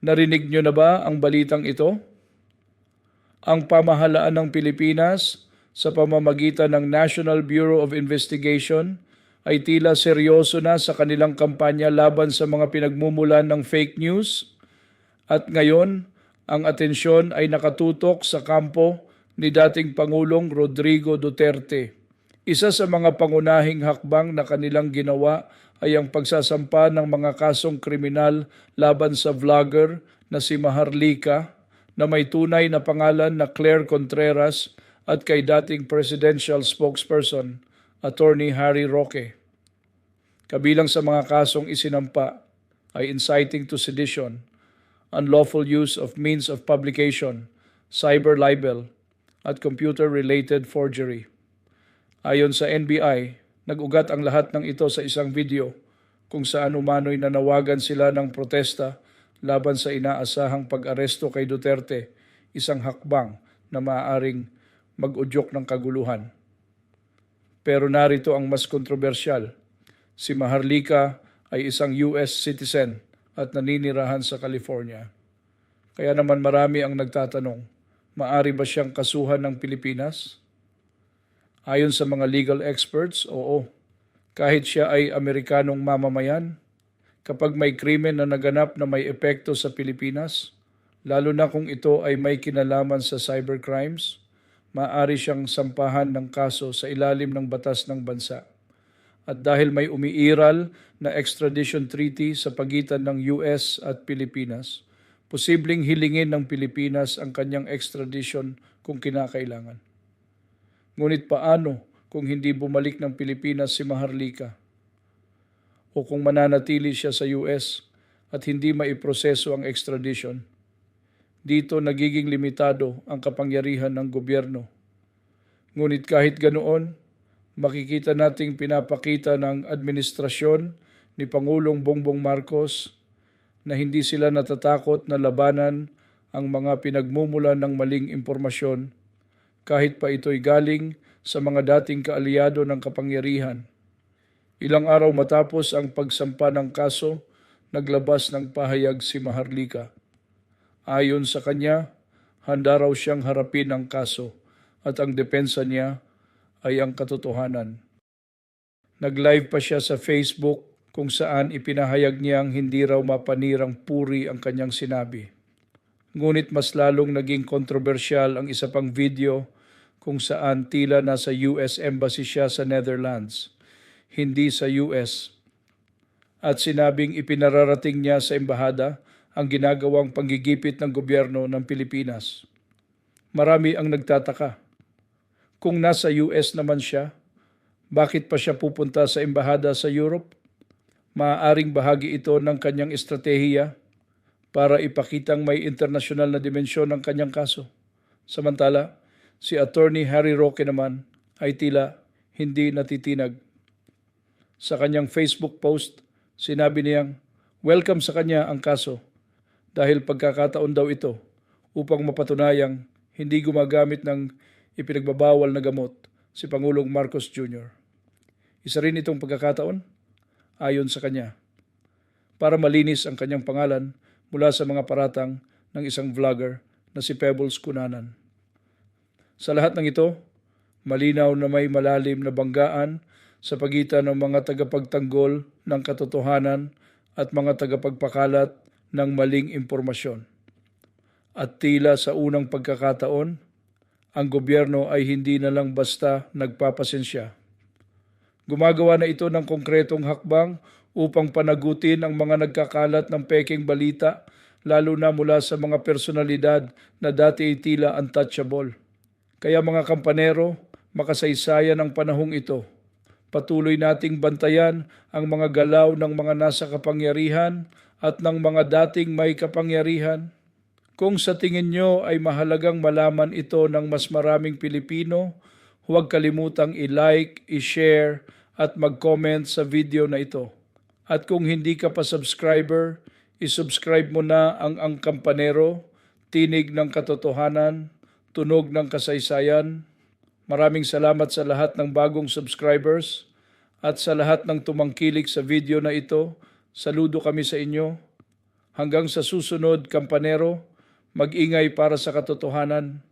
Narinig nyo na ba ang balitang ito? Ang pamahalaan ng Pilipinas sa pamamagitan ng National Bureau of Investigation ay tila seryoso na sa kanilang kampanya laban sa mga pinagmumulan ng fake news at ngayon ang atensyon ay nakatutok sa kampo ni dating Pangulong Rodrigo Duterte. Isa sa mga pangunahing hakbang na kanilang ginawa ay ang pagsasampa ng mga kasong kriminal laban sa vlogger na si Maharlika na may tunay na pangalan na Claire Contreras at kay dating presidential spokesperson, Attorney Harry Roque. Kabilang sa mga kasong isinampa ay inciting to sedition, unlawful use of means of publication, cyber libel, at computer-related forgery. Ayon sa NBI, nag-ugat ang lahat ng ito sa isang video kung saan umano'y nanawagan sila ng protesta laban sa inaasahang pag-aresto kay Duterte, isang hakbang na maaaring mag-udyok ng kaguluhan. Pero narito ang mas kontrobersyal. Si Maharlika ay isang US citizen at naninirahan sa California. Kaya naman marami ang nagtatanong, maari ba siyang kasuhan ng Pilipinas? Ayon sa mga legal experts, oo. Kahit siya ay Amerikanong mamamayan, kapag may krimen na naganap na may epekto sa Pilipinas, lalo na kung ito ay may kinalaman sa cybercrimes, maaari siyang sampahan ng kaso sa ilalim ng batas ng bansa. At dahil may umiiral na extradition treaty sa pagitan ng US at Pilipinas, posibleng hilingin ng Pilipinas ang kanyang extradition kung kinakailangan. Ngunit paano kung hindi bumalik ng Pilipinas si Maharlika? O kung mananatili siya sa US at hindi maiproseso ang extradition? Dito nagiging limitado ang kapangyarihan ng gobyerno. Ngunit kahit ganoon, makikita nating pinapakita ng administrasyon ni Pangulong Bongbong Marcos na hindi sila natatakot na labanan ang mga pinagmumulan ng maling impormasyon kahit pa ito'y galing sa mga dating kaalyado ng kapangyarihan. Ilang araw matapos ang pagsampa ng kaso, naglabas ng pahayag si Maharlika. Ayon sa kanya, handa raw siyang harapin ang kaso at ang depensa niya ay ang katotohanan. Nag-live pa siya sa Facebook kung saan ipinahayag niyang hindi raw mapanirang puri ang kanyang sinabi. Ngunit mas lalong naging kontrobersyal ang isa pang video kung saan tila nasa US Embassy siya sa Netherlands, hindi sa US. At sinabing ipinararating niya sa embahada ang ginagawang panggigipit ng gobyerno ng Pilipinas. Marami ang nagtataka. Kung nasa US naman siya, bakit pa siya pupunta sa embahada sa Europe? Maaaring bahagi ito ng kanyang estratehiya para ipakitang may internasyonal na dimensyon ng kanyang kaso. Samantala, si Attorney Harry Roque naman ay tila hindi natitinag. Sa kanyang Facebook post, sinabi niyang welcome sa kanya ang kaso dahil pagkakataon daw ito upang mapatunayang hindi gumagamit ng ipinagbabawal na gamot si Pangulong Marcos Jr. Isa rin itong pagkakataon ayon sa kanya para malinis ang kanyang pangalan mula sa mga paratang ng isang vlogger na si Pebbles Kunanan. Sa lahat ng ito, malinaw na may malalim na banggaan sa pagitan ng mga tagapagtanggol ng katotohanan at mga tagapagpakalat ng maling impormasyon. At tila sa unang pagkakataon, ang gobyerno ay hindi na lang basta nagpapasensya. Gumagawa na ito ng konkretong hakbang upang panagutin ang mga nagkakalat ng peking balita lalo na mula sa mga personalidad na dati ay tila untouchable. Kaya mga kampanero, makasaysayan ang panahong ito. Patuloy nating bantayan ang mga galaw ng mga nasa kapangyarihan at ng mga dating may kapangyarihan. Kung sa tingin nyo ay mahalagang malaman ito ng mas maraming Pilipino, huwag kalimutang i-like, i-share at mag-comment sa video na ito. At kung hindi ka pa subscriber, isubscribe mo na ang Ang Kampanero, Tinig ng Katotohanan, Tunog ng Kasaysayan. Maraming salamat sa lahat ng bagong subscribers at sa lahat ng tumangkilik sa video na ito. Saludo kami sa inyo. Hanggang sa susunod, kampanero, mag-ingay para sa katotohanan,